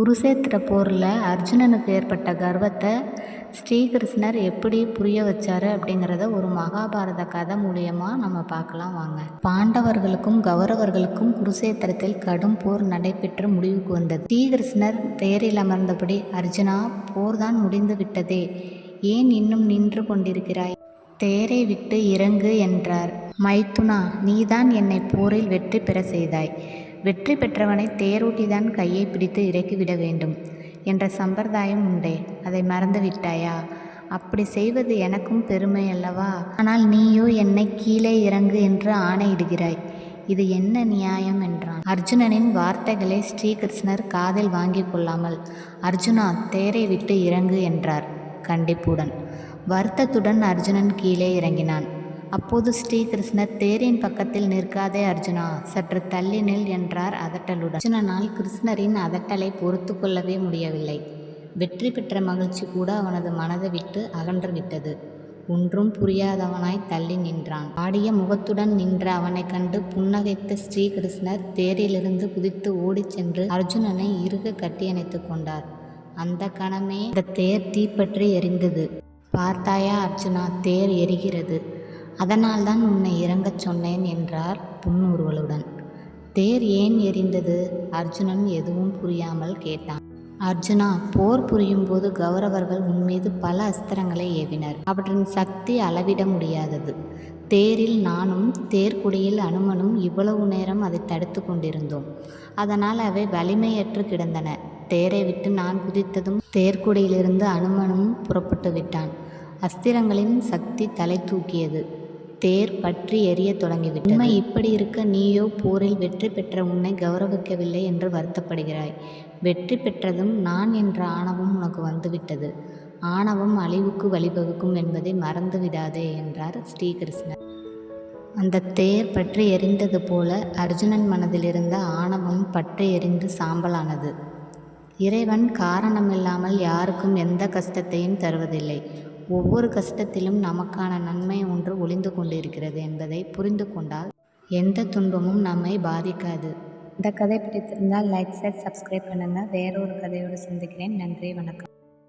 குருசேத்திர போரில் அர்ஜுனனுக்கு ஏற்பட்ட கர்வத்தை ஸ்ரீகிருஷ்ணர் எப்படி புரிய வச்சாரு அப்படிங்கிறத ஒரு மகாபாரத கதை மூலியமாக நம்ம பார்க்கலாம் வாங்க. பாண்டவர்களுக்கும் கௌரவர்களுக்கும் குருசேத்திரத்தில் கடும் போர் நடைபெற்று முடிவுக்கு வந்தது. ஸ்ரீகிருஷ்ணர் தேரில் அமர்ந்தபடி அர்ஜுனா போர்தான் முடிந்து விட்டதே. ஏன் இன்னும் நின்று கொண்டிருக்கிறாய்? தேரை விட்டு இறங்கு என்றார். மைத்துனா நீதான் என்னை போரில் வெற்றி பெற செய்தாய். வெற்றி பெற்றவனை தேரோட்டிதான் கையை பிடித்து இறக்கிவிட வேண்டும். என்ற சம்பிரதாயம் உண்டே. அதை மறந்து விட்டாயா? அப்படி செய்வது எனக்கும் பெருமை அல்லவா? ஆனால் நீயோ என்னை கீழே இறங்கு என்று ஆணையிடுகிறாய். இது என்ன நியாயம் என்றான். அர்ஜுனனின் வார்த்தைகளை ஸ்ரீகிருஷ்ணர் காதில் வாங்கிக் கொள்ளாமல் அர்ஜுனா தேரை விட்டு இறங்கு என்றார் கண்டிப்புடன். வருத்தத்துடன் அர்ஜுனன் கீழே இறங்கினான். அப்போது ஸ்ரீகிருஷ்ணர் தேரின் பக்கத்தில் நிற்காதே அர்ஜுனா சற்று தள்ளி நில் என்றார் அதட்டலுடன். அர்ஜுனனால் கிருஷ்ணரின் அதட்டலை பொறுத்து கொள்ளவே முடியவில்லை. வெற்றி பெற்ற மகிழ்ச்சி கூட அவனது மனதை விட்டு அகன்று விட்டது. ஒன்றும் புரியாதவனாய் தள்ளி நின்றான். ஆடிய முகத்துடன் நின்ற அவனைக் கண்டு புன்னகைத்த ஸ்ரீகிருஷ்ணர் தேரிலிருந்து குதித்து ஓடிச் சென்று அர்ஜுனனை இறுக கட்டியணைத்து கொண்டார். அந்த கணமே இந்த தேர் தீப்பற்றி எரிந்தது. பார்த்தாயா அர்ஜுனா தேர் எரிகிறது. அதனால்தான் உன்னை இறங்கச் சொன்னேன் என்றார் புன்முறுவலுடன் தேர் ஏன் எரிந்தது? அர்ஜுனன் எதுவும் புரியாமல் கேட்டான். அர்ஜுனா போர் புரியும் போது கௌரவர்கள் உன்மீது பல அஸ்திரங்களை ஏவினர். அவற்றின் சக்தி அளவிட முடியாதது. தேரில் நானும் தேர்க்குடியில் அனுமனும் இவ்வளவு நேரம் அதை தடுத்து கொண்டிருந்தோம். அதனால் அவை வலிமையற்று கிடந்தன. தேரை விட்டு நான் குதித்ததும் தேர்க்குடியிலிருந்து அனுமனும் புறப்பட்டு விட்டான். அஸ்திரங்களின் சக்தி தலை தூக்கியது. தேர் பற்றி எரிய தொடங்கிவிட்டது. உண்மை இப்படி இருக்க நீயோ போரில் வெற்றி பெற்ற உன்னை கௌரவிக்கவில்லை என்று வருத்தப்படுகிறாய். வெற்றி பெற்றதும் நான் என்ற ஆணவம் உனக்கு வந்துவிட்டது. ஆணவம் அழிவுக்கு வழிவகுக்கும் என்பதை மறந்து விடாதே என்றார் ஸ்ரீகிருஷ்ணர். அந்த தேர் பற்றி எரிந்தது போல அர்ஜுனன் மனதில் இருந்த ஆணவம் பற்றி எரிந்து சாம்பலானது. இறைவன் காரணமில்லாமல் யாருக்கும் எந்த கஷ்டத்தையும் தருவதில்லை. ஒவ்வொரு கஷ்டத்திலும் நமக்கான நன்மை ஒன்று ஒளிந்து கொண்டிருக்கிறது என்பதை புரிந்து கொண்டால் எந்த துன்பமும் நம்மை பாதிக்காது. இந்த கதை பிடித்திருந்தால் லைக் ஷேர் சப்ஸ்கிரைப் பண்ணுங்கள் வேறொரு கதையோடு சந்திக்கிறேன். நன்றி வணக்கம்.